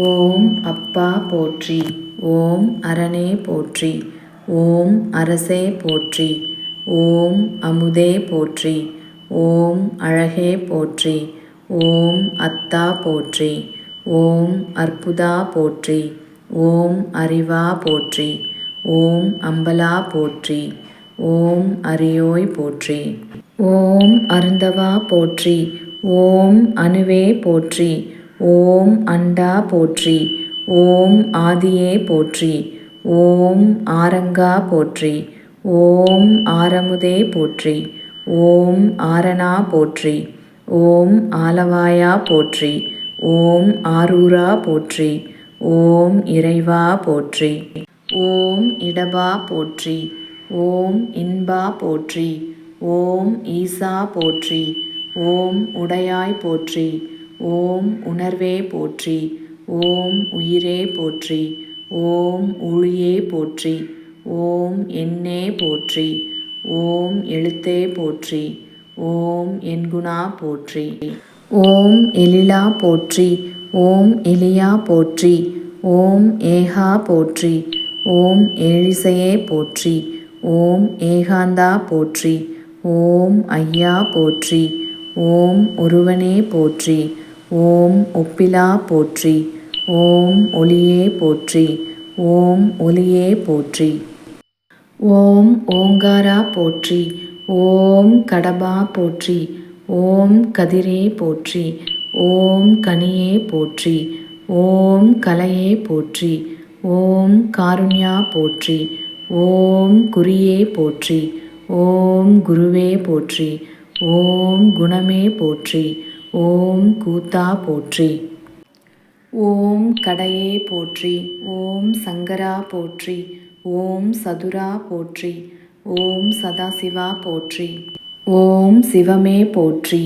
ஓம் அப்பா போற்றி ஓம் அரணே போற்றி ஓம் அரசே போற்றி ஓம் அமுதே போற்றி ஓம் அழகே போற்றி ஓம் அத்தா போற்றி ஓம் அற்புதா போற்றி ஓம் அறிவா போற்றி ஓம் அம்பலா போற்றி ஓம் அரியோய் போற்றி ஓம் அருந்தவா போற்றி ஓம் அணுவே போற்றி ஓம் அண்டா போற்றி ஓம் ஆதியே போற்றி ஓம் ஆரங்கா போற்றி ஓம் ஆரமுதே போற்றி ஓம் ஆரணா போற்றி ஓம் ஆலவாயா போற்றி ஓம் ஆரூரா போற்றி ஓம் இறைவா போற்றி ஓம் இடபா போற்றி ஓம் இன்பா போற்றி ஓம் ஈசா போற்றி ஓம் உடையாய் போற்றி ஓம் உணர்வே போற்றி ஓம் உயிரே போற்றி ஓம் ஒளியே போற்றி ஓம் எண்ணே போற்றி ஓம் எழுத்தே போற்றி ஓம் என்குணா போற்றி ஓம் எழிலா போற்றி ஓம் எலியா போற்றி ஓம் ஏகா போற்றி ஓம் ஏழிசையே போற்றி ஓம் ஏகாந்தா போற்றி ஓம் ஐயா போற்றி ஓம் ஒருவனே போற்றி ஓம் ஒப்பிலா போற்றி ஓம் ஒளியே போற்றி ஓம் ஒளியே போற்றி ஓம் ஓங்காரா போற்றி ஓம் கடபா போற்றி ஓம் கதிரே போற்றி ஓம் கனியே போற்றி ஓம் கலையே போற்றி ஓம் காருண்யா போற்றி ஓம் குறியே போற்றி ஓம் குருவே போற்றி ஓம் குணமே போற்றி ஓம் கூத்தா போற்றி ஓம் கடையே போற்றி ஓம் சங்கரா போற்றி ஓம் சதுரா போற்றி ஓம் சதாசிவா போற்றி ஓம் சிவமே போற்றி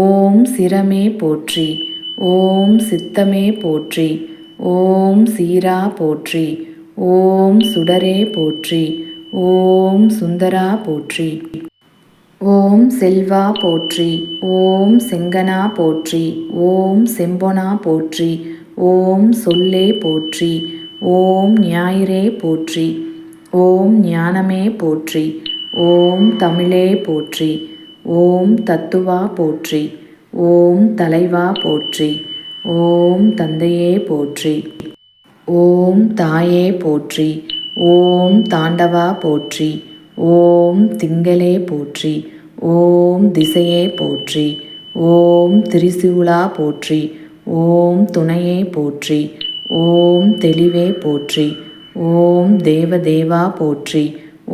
ஓம் சிரமே போற்றி ஓம் சித்தமே போற்றி ஓம் சீரா போற்றி ஓம் சுடரே போற்றி ஓம் சுந்தரா போற்றி ஓம் செல்வா போற்றி ஓம் செங்கனா போற்றி ஓம் செம்பொனா போற்றி ஓம் சொல்லே போற்றி ஓம் ஞாயிறே போற்றி ஓம் ஞானமே போற்றி ஓம் தமிழே போற்றி ஓம் தத்துவா போற்றி ஓம் தலைவா போற்றி ஓம் தந்தையே போற்றி ஓம் தாயே போற்றி ஓம் தாண்டவா போற்றி ஓம் திங்களே போற்றி ஓம் திசையே போற்றி ஓம் திரிசூலா போற்றி ஓம் துணையே போற்றி ஓம் தெளிவே போற்றி ஓம் தேவதேவா போற்றி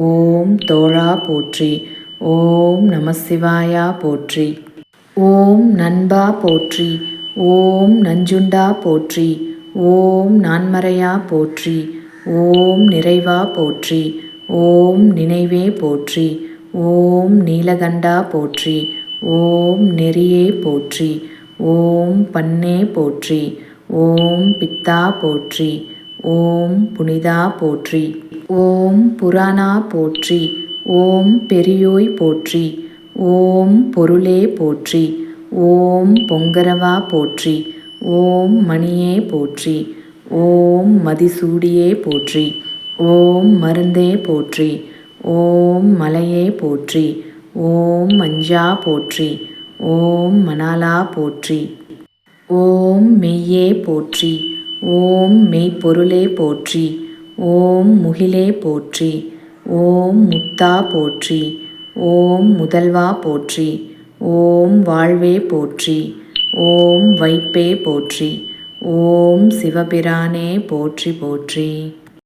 ஓம் தோழா போற்றி ஓம் நமசிவாயா போற்றி ஓம் நண்பா போற்றி ஓம் நஞ்சுண்டா போற்றி ஓம் நான்மறையா போற்றி ஓம் நிறைவா போற்றி ஓம் நினைவே போற்றி ஓம் நீலகண்டா போற்றி ஓம் நெறியே போற்றி ஓம் பண்ணே போற்றி ஓம் பித்தா போற்றி ஓம் புனிதா போற்றி ஓம் புராணா போற்றி ஓம் பெரியோய் போற்றி ஓம் பொருளே போற்றி ஓம் பொங்கரவா போற்றி ஓம் மணியே போற்றி ஓம் மதிசூடியே போற்றி ஓம் மருந்தே போற்றி ஓம் மலையே போற்றி ஓம் மஞ்சா போற்றி ஓம் மணாலா போற்றி ஓம் மெய்யே போற்றி ஓம் மெய்ப்பொருளே போற்றி ஓம் முகிலே போற்றி ஓம் முத்தா போற்றி ஓம் முதல்வா போற்றி ஓம் வாழ்வே போற்றி ஓம் வைப்பே போற்றி ஓம் சிவபிரானே போற்றி போற்றி